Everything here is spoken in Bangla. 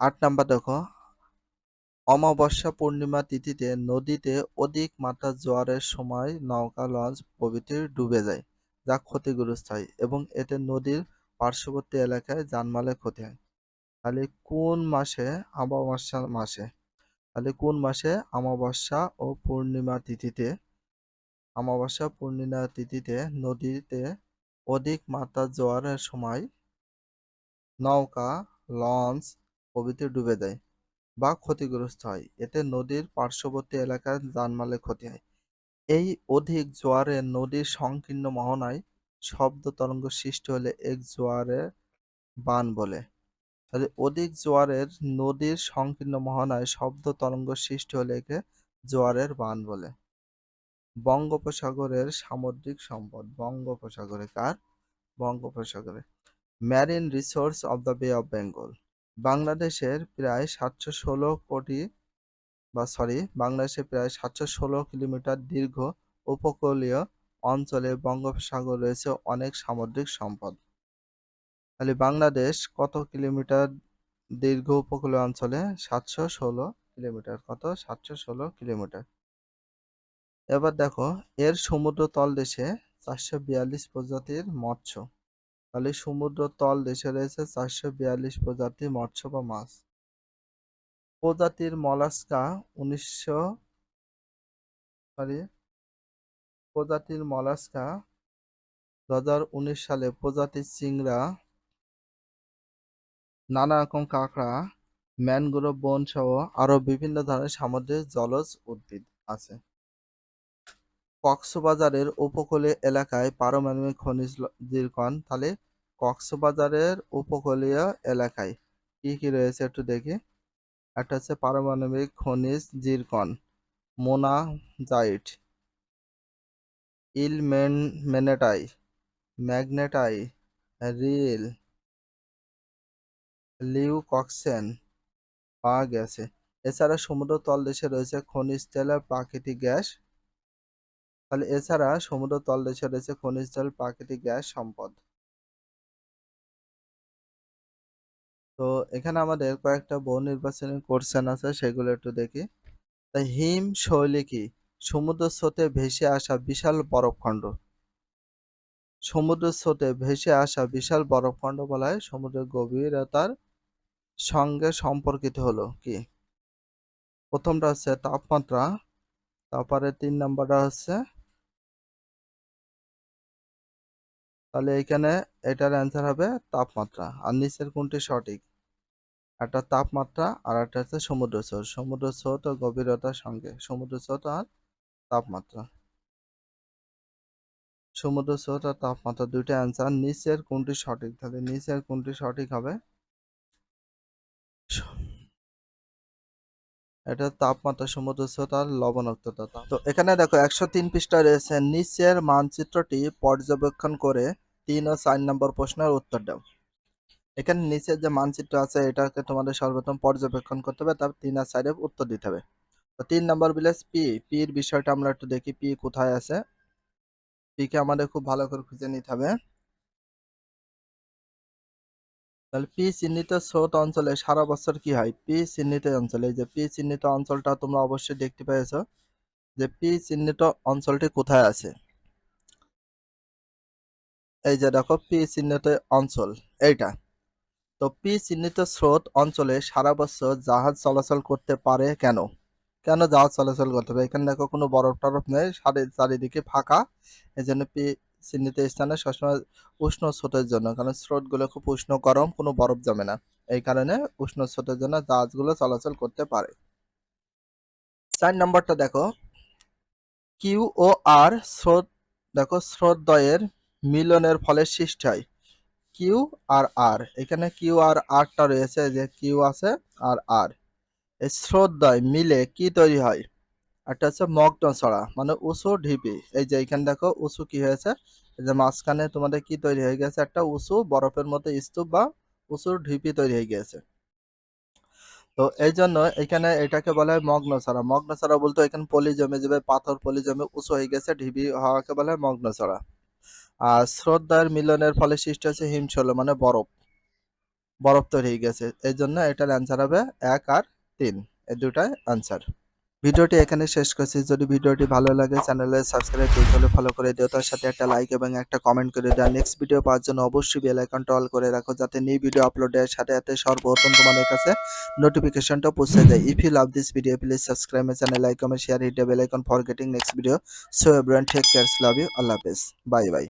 আট নাম্বার দেখো। অমাবস্যা পূর্ণিমা তিথিতে নদীতে অধিক মাত্রা জোয়ারের সময় নৌকা লঞ্চ প্রভৃতি ডুবে যায়, যা ক্ষতিগ্রস্ত হয় এবং এতে নদীর পার্শ্ববর্তী এলাকায় জানমালের ক্ষতি হয়। তাহলে কোন মাসে অমাবস্যা মাসে? তাহলে কোন মাসে অমাবস্যা ও পূর্ণিমা তিথিতে? অমাবস্যা পূর্ণিমা তিথিতে নদীতে অধিক মাত্রা জোয়ারের সময় নৌকা লঞ্চ প্রভৃতি ডুবে দেয় বা ক্ষতিগ্রস্ত হয়। এতে নদীর পার্শ্ববর্তী এলাকার জানমালের ক্ষতি হয়। এই অধিক জোয়ারে নদীর সংকীর্ণ মোহনায় শব্দ তরঙ্গ সৃষ্টি হলে এক জোয়ারের বান বলে। অধিক জোয়ারের নদীর সংকীর্ণ মোহনায় শব্দ তরঙ্গ সৃষ্টি হলে একে জোয়ারের বান বলে। বঙ্গোপসাগরের সামুদ্রিক সম্পদ। বঙ্গোপসাগরে কার? বঙ্গোপসাগরে। Marine resource of the bay of Bengal বাংলাদেশের প্রায় সাতশো ষোলো কোটি বা সরি বাংলাদেশের প্রায় সাতশো ষোলো কিলোমিটার দীর্ঘ উপকূলীয় অঞ্চলে বঙ্গোপসাগর রয়েছে অনেক সামুদ্রিক সম্পদ। তাহলে বাংলাদেশ কত কিলোমিটার দীর্ঘ উপকূলীয় অঞ্চলে? সাতশো ষোলো কিলোমিটার। কত? সাতশো ষোলো কিলোমিটার। এবার দেখো, এর সমুদ্র তলদেশে চারশো বিয়াল্লিশ প্রজাতির মৎস্য। তাহলে সমুদ্র তল দেশে রয়েছে চারশো বিয়াল্লিশ প্রজাতির মৎস্য বা মাছ। প্রজাতির মলাস্কা উনিশশো সরি, প্রজাতির মলাস্কা দু হাজার উনিশ সালে প্রজাতির চিংড়া, নানা রকম কাঁকড়া, ম্যানগ্রোভ বন সহ আরও বিভিন্ন ধরনের সামুদ্রিক জলজ উদ্ভিদ আছে। কক্সবাজারের উপকূলীয় এলাকায় পারমাণবিক খনিজ জিরকন, তাহলে কক্সবাজারের উপকূলীয় এলাকায়। কি কি রয়েছে একটু দেখি। একটা হচ্ছে পারমাণবিক খনিজ জিরকন, মোনাজাইট, ইলমেনটাই, ম্যাগনেটাই, রিল, লিউকক্সেন, পাওয়া গেছে। এছাড়া সমুদ্র তলদেশে রয়েছে খনিজ তেল আর প্রাকৃতিক গ্যাস। তাহলে এছাড়া সমুদ্র তলদেশে রয়েছে খনিজ তেল, প্রাকৃতিক গ্যাস সম্পদ। তো এখানে আমাদের কয়েকটা বহু নির্বাচনী কোশ্চেন আছে, সেগুলো একটু দেখি। তা হিম শৈলী কি? সমুদ্র স্রোতে ভেসে আসা বিশাল বরফখণ্ড সমুদ্র স্রোতে ভেসে আসা বিশাল বরফখণ্ড বলা হয়, সমুদ্রের গভীরতার সঙ্গে সম্পর্কিত হলো কি? প্রথমটা হচ্ছে তাপমাত্রা, তারপরে তিন নম্বরটা হচ্ছে তাহলে এখানে এটার অ্যান্সার হবে তাপমাত্রা। আর নিচের কোনটি সঠিক? একটা তাপমাত্রা আর একটা হচ্ছে সমুদ্র স্রোত সমুদ্র স্রোত ও গভীরতার সঙ্গে সমুদ্র স্রোত আর তাপমাত্রা। সমুদ্র স্রোত আর তাপমাত্রা দুইটা অ্যান্সার নিচের কোনটি সঠিক? তাহলে নিচের কোনটি সঠিক হবে? এটা তাপমাত্রা সমুদ্র স্রোত আর লবণাক্ততা। তো এখানে দেখো একশো তিন পৃষ্ঠা রয়েছে। নিচের মানচিত্রটি পর্যবেক্ষণ করে তিন ও চার নম্বর প্রশ্নের উত্তর দাও। এখানে নিচের যে মানচিত্র আছে, এটাকে তোমাদের সর্বপ্রথম পর্যবেক্ষণ করতে হবে তার তিন আর চারে উত্তর দিতে হবে। তো তিন নম্বর ভিলেজ পি পির বিষয়টা আমরা একটু দেখি পি কোথায় আছে? পি কে আমাদের খুব ভালো করে খুঁজে নিতে হবে। তাহলে পি চিহ্নিত স্রোত অঞ্চলে সারা বছর কি হয়? পি চিহ্নিত অঞ্চলে যে পি চিহ্নিত অঞ্চলটা তোমরা অবশ্যই দেখতে পেয়েছ যে পি চিহ্নিত অঞ্চলটি কোথায় আছে? এই যে দেখো পি চিহ্নিত অঞ্চল, এইটা। তো পি চিহ্নিত স্রোত অঞ্চলে সারা বছর জাহাজ চলাচল করতে পারে কেন? কেন জাহাজ চলাচল করতে পারে? এখানে দেখো কোনো বরফ টরফ নেই, সারি- চারিদিকে ফাঁকা। এই জন্য পি চিহ্নিত স্থানে সবসময় উষ্ণ স্রোতের জন্য, কারণ স্রোতগুলো খুব উষ্ণ গরম, কোনো বরফ জমে না। এই কারণে উষ্ণ স্রোতের জন্য জাহাজগুলো চলাচল করতে পারে। চার নম্বরটা দেখো কিউ ও আর স্রোত, দেখো স্রোতদ্বয়ের মিলনের ফলে সৃষ্টি হয়। কিউ আর আর, এখানে কিউ আর আরটা রয়েছে যে কিউ আছে আর আর। এই স্রোতদ্বয় মিলে কি তৈরি হয়? একটা হচ্ছে মগ্ন ছড়া মানে উঁচু ঢিপি। এই যে এখানে দেখো উঁচু কি হয়েছে? যে মাঝখানে তোমাদের কি তৈরি হয়ে গেছে? একটা উঁচু বরফের মতো স্তূপ বা উঁচু ঢিপি তৈরি হয়ে গেছে তো এই জন্য এখানে এটাকে বলা হয় মগ্ন ছড়া মগ্ন ছড়া বলতে এখানে পলি জমে যাবে, পাথর পলি জমে উঁচু হয়ে গেছে, ঢিপি হওয়াকে বলা হয় মগ্ন ছড়া আর স্রোতদ্বয়ের মিলনের ফলে সৃষ্টি হচ্ছে হিমশৈল মানে বরফ। বরফ তৈরি হয়ে গেছে। এই জন্য এটার অ্যান্সার হবে এক আর তিন। এই দুটাই অ্যান্সার ভিডিওটি এখানে শেষ করছি। যদি ভিডিওটি ভালো লাগে চ্যানেলে সাবস্ক্রাইব করতে হলে ফলো করে দিও। তার সাথে একটা লাইক এবং একটা কমেন্ট করে দিও। নেক্সট ভিডিও পাওয়ার জন্য অবশ্যই বেল আইকনটা অল করে রাখো, যাতে নিউ ভিডিও আপলোডের সাথে সাথে সর্বপ্রথম তোমাদের কাছে নোটিফিকেশনটা পৌঁছে যায়। If you love this video please subscribe my channel like comment share hit bell icon for getting next video so everyone take cares love you আল্লাহ হাফেজ বাই বাই